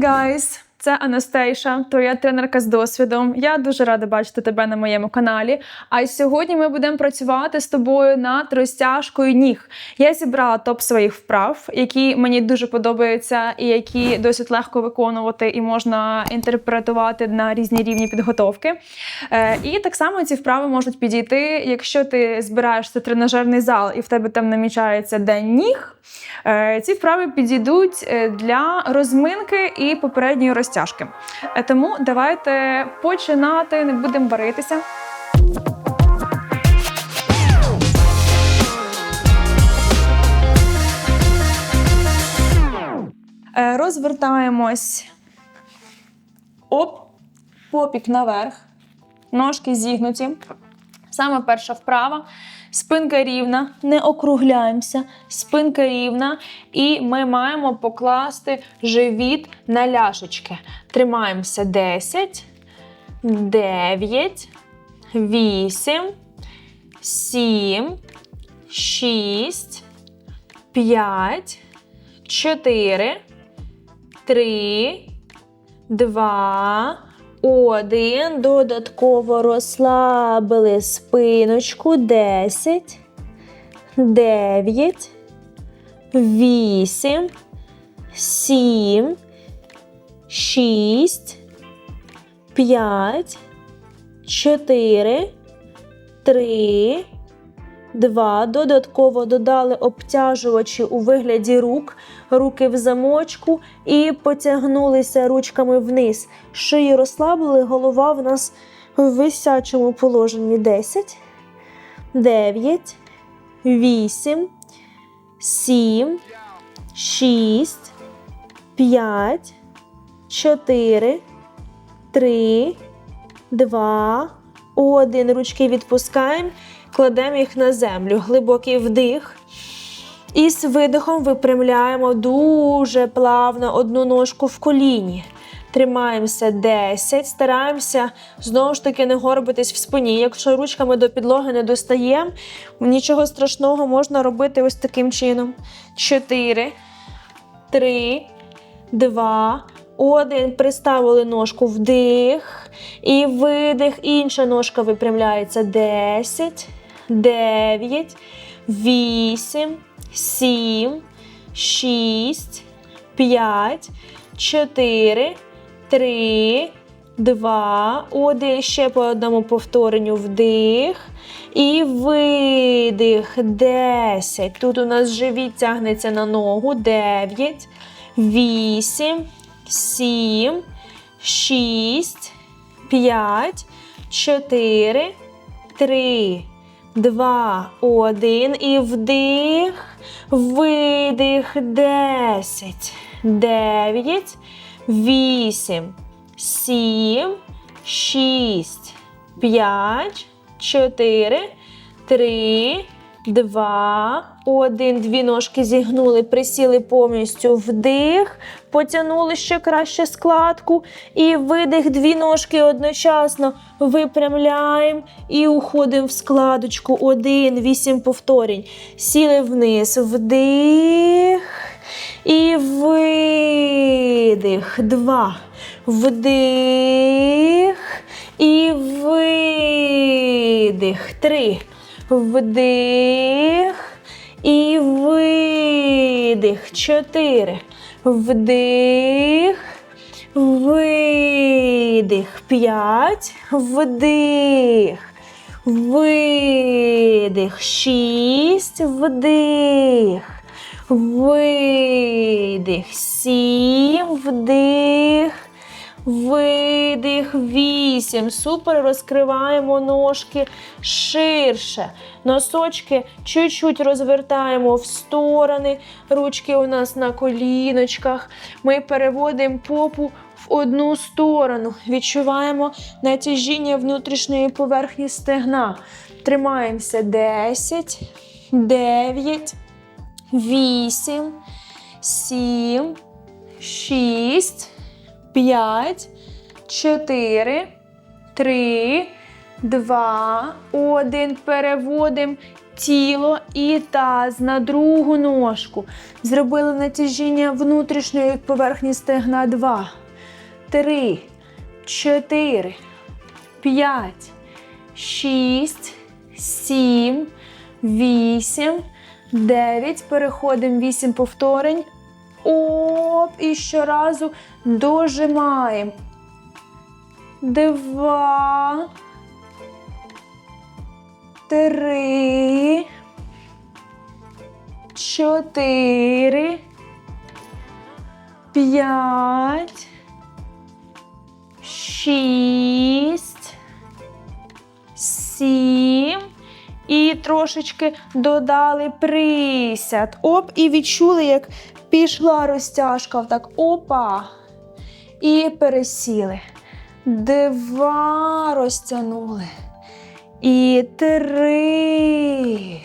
guys. Це Анастейша, твоя тренерка з досвідом. Я дуже рада бачити тебе на моєму каналі. А сьогодні ми будемо працювати з тобою над розтяжкою ніг. Я зібрала топ своїх вправ, які мені дуже подобаються і які досить легко виконувати і можна інтерпретувати на різні рівні підготовки. Е, і так само ці вправи можуть підійти, якщо ти збираєшся тренажерний зал і в тебе там намічається день ніг. Е, Ці вправи підійдуть е, для розминки і попередньої розтяжки. Е, Тому давайте починати, не будемо варитися. Е, Розвертаємось. Оп, попік наверх, ножки зігнуті. Саме перша вправа. Спинка рівна, не округляємося, спинка рівна, і ми маємо покласти живіт на ляшечки. Тримаємося 10, 9, 8, 7, 6, 5, 4, 3, 2, один. Додатково розслабили спиночку. Десять. Дев'ять. Вісім. Сім. Шість. П'ять. Чотири. Три. Два. Додатково додали обтяжувачі у вигляді рук, руки в замочку і потягнулися ручками вниз. Шию розслабили, голова в нас в висячому положенні. 10, 9, 8, 7, 6, 5, 4, 3, 2, 1. Ручки відпускаємо. Кладемо їх на землю. Глибокий вдих. І з видихом випрямляємо дуже плавно одну ножку в коліні. Тримаємося 10. Стараємося знову ж таки не горбитись в спині. Якщо ручками до підлоги не достаємо, нічого страшного можна робити ось таким чином. 4, 3, 2, 1. Приставили ножку вдих. І видих. Інша ножка випрямляється. 10, 9, 8, 7, 6, 5, 4, 3, 2, 1. Ще по одному повторенню вдих. І видих. 10. Тут у нас живіт тягнеться на ногу. 9, 8, 7, 6, 5, 4, 3, 2, 1. І вдих, видих. 10, 9, 8, 7, 6, 5, 4, 3, 2, 1. Дві ножки зігнули, присіли повністю вдих, потягнули ще краще складку. І видих, дві ножки одночасно випрямляємо і уходимо в складочку. Один, вісім повторень. Сіли вниз, вдих. І видих. Два. Вдих. І видих. Три. Вдих. І видих. Чотири. Вдих. Видих. П'ять. Вдих. Видих. Шість. Вдих. Видих. Сім. Вдих. Видих. Вісім. Супер. Розкриваємо ножки ширше. Носочки чуть-чуть розвертаємо в сторони. Ручки у нас на коліночках. Ми переводимо попу в одну сторону. Відчуваємо натяжіння внутрішньої поверхні стегна. Тримаємося 10, 9, 8, 7, 6, 5, 4, 3, 2, 1. Переводимо тіло і таз на другу ножку. Зробили натяжіння внутрішньої поверхні стегна. Два, три, чотири, п'ять, шість, сім, вісім, дев'ять. Переходимо вісім повторень. Оп, і щоразу дожимаємо. Два. Три. Чотири. П'ять. Шість. Сім. І трошечки додали присяд. Оп, і відчули, як пішла розтяжка. Так, опа. І пересіли. Два розтягнули. І три.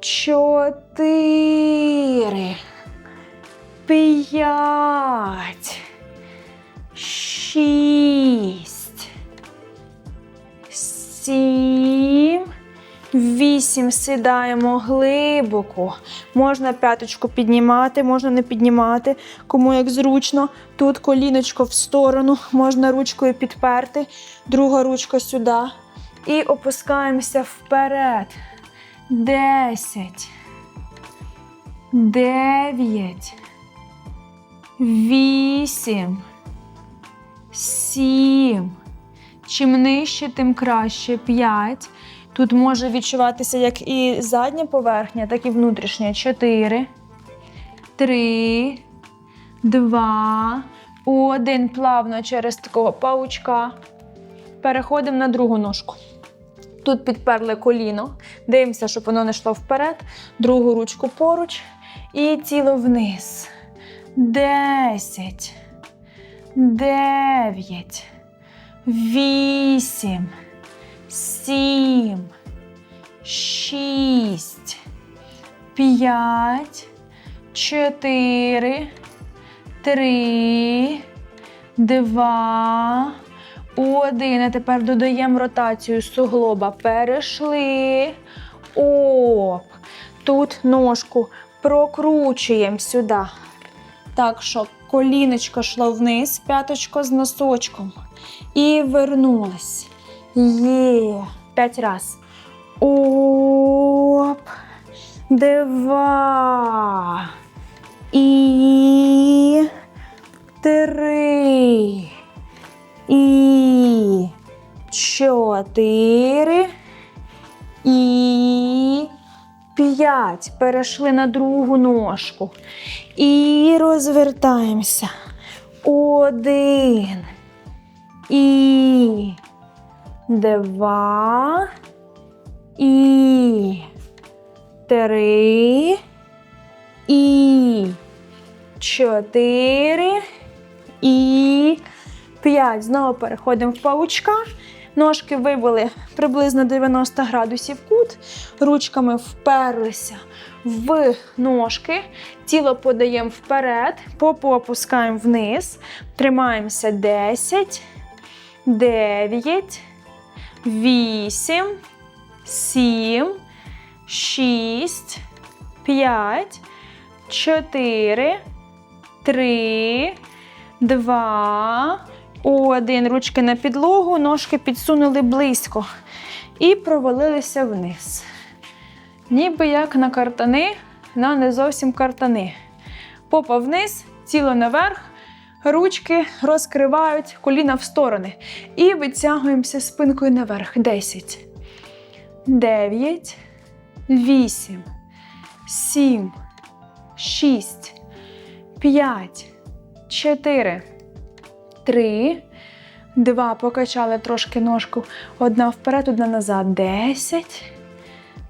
Чотири. П'ять. Шість. Сім. Вісім. Сідаємо глибоко. Можна п'яточку піднімати, можна не піднімати, кому як зручно. Тут коліночко в сторону, можна ручкою підперти, друга ручка сюди. І опускаємося вперед. Десять. Дев'ять. Вісім. Сім. Чим нижче, тим краще. П'ять. Тут може відчуватися як і задня поверхня, так і внутрішня. Чотири. Три. Два. Один. Плавно через такого паучка. Переходимо на другу ножку. Тут підперли коліно. Дивимося, щоб воно не йшло вперед. Другу ручку поруч. І тіло вниз. Десять. Дев'ять. Вісім. Сім. Шість. П'ять. Чотири. Три. Два. Один. А тепер додаємо ротацію суглоба. Перейшли. Оп. Тут ножку прокручуємо сюди. Так, щоб коліночко йшло вниз, п'яточко з носочком. І вернулись. Є. П'ять раз. Оп. Два. І. Три. І. Чотири. І. П'ять. Перейшли на другу ножку. І розвертаємося. Один. І. Два. І. Три. І. Чотири. І. П'ять. Знову переходимо в паучка. Ножки вивели приблизно 90 градусів кут. Ручками вперлися в ножки. Тіло подаємо вперед, попу опускаємо вниз. Тримаємося 10, 9, 8, 7, 6, 5, 4, 3, 2, один. Ручки на підлогу, ножки підсунули близько і провалилися вниз. Ніби як на картани, на не зовсім картани. Попа вниз, тіло наверх, ручки розкривають коліна в сторони. І витягуємося спинкою наверх. 10, 9, 8, 7, 6, 5, 4, 3, 2. Покачали трошки ножку. Одна вперед, одна назад. 10,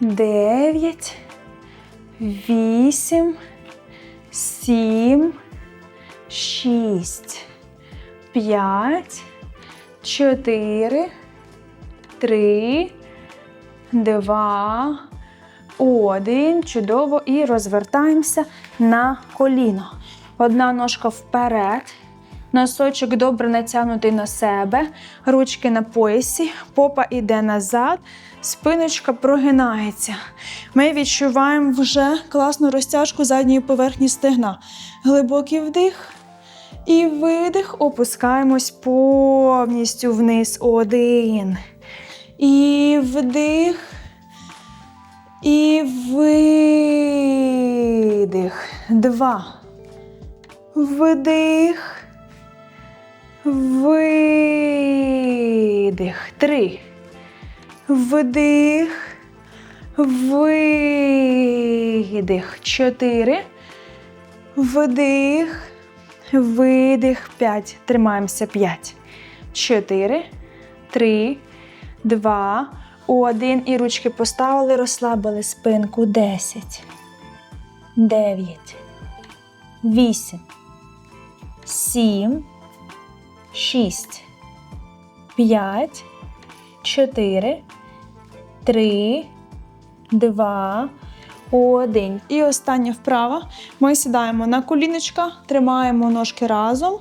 9, 8, 7, 6, 5, 4, 3, 2, 1. Чудово. І розвертаємося на коліно. Одна ножка вперед, Носочок добре натягнутий на себе, ручки на поясі, попа йде назад, спиночка прогинається. Ми відчуваємо вже класну розтяжку задньої поверхні стегна. Глибокий вдих. І видих, опускаємось повністю вниз. Один. І вдих. І видих. Два. Вдих. Видих. Три. Вдих. Видих. Чотири. Вдих. Видих. П'ять. Тримаємося. П'ять. Чотири. Три. Два. Один. І ручки поставили, розслабили спинку. Десять. Дев'ять. Вісім. Сім. Шість. П'ять. Чотири. Три. Два. Один. І остання вправа. Ми сідаємо на коліночка, тримаємо ножки разом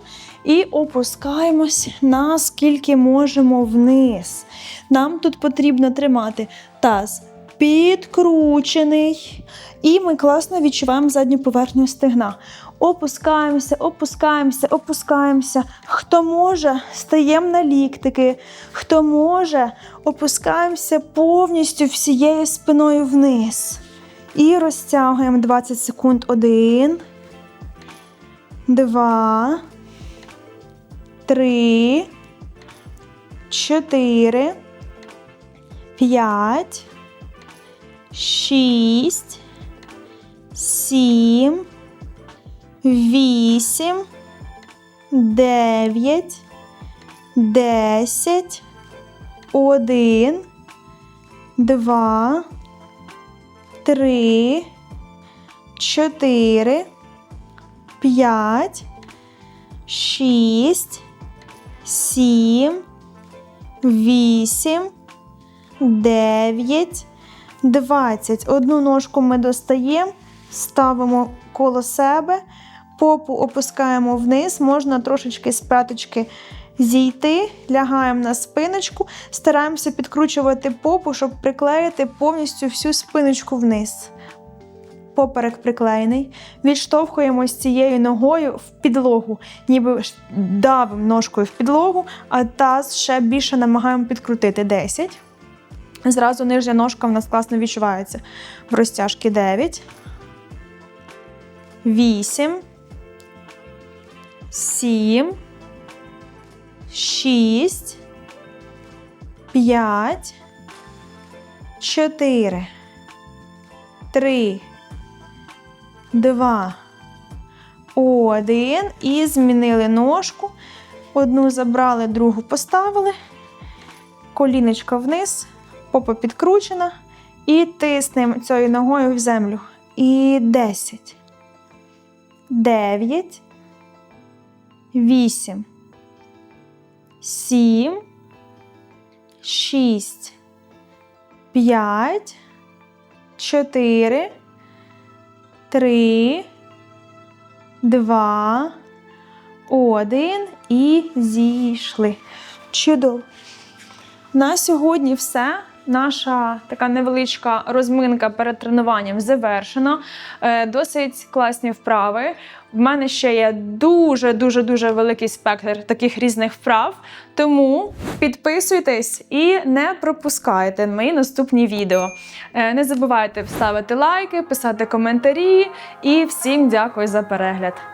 і опускаємось наскільки можемо вниз. Нам тут потрібно тримати таз підкручений. І ми класно відчуваємо задню поверхню стегна. Опускаємося, опускаємося, опускаємося. Хто може, стаємо на ліктики. Хто може, опускаємося повністю всією спиною вниз. І розтягуємо 20 секунд. Один, два, три, чотири, п'ять, шість, сім, вісім, дев'ять, десять, один, два, три, чотири, п'ять, шість, сім, вісім, дев'ять, двадцять. Одну ножку ми достаємо, ставимо коло себе, попу опускаємо вниз, можна трошечки з п'яточки зійти, лягаємо на спиночку, стараємося підкручувати попу, щоб приклеїти повністю всю спиночку вниз. Поперек приклеєний. Відштовхуємось цією ногою в підлогу, ніби давимо ножкою в підлогу, а таз ще більше намагаємо підкрутити 10. Зразу нижня ножка в нас класно відчувається. В розтяжки 9. 8. 7. 6. 5. 4. 3. 2. 1. І змінили ножку. Одну забрали, другу поставили. Коліночка вниз, попа підкручена. І тиснемо цією ногою в землю. І 10. 9. 8. 7. 6. 5. 4. 3. 2. 1. І зійшли. Чудово. На сьогодні все. Наша така невеличка розминка перед тренуванням завершена. Е, Досить класні вправи. В мене ще є дуже дуже дуже великий спектр таких різних вправ. Тому підписуйтесь і не пропускайте мої наступні відео. Е, Не забувайте ставити лайки, писати коментарі. І всім дякую за перегляд.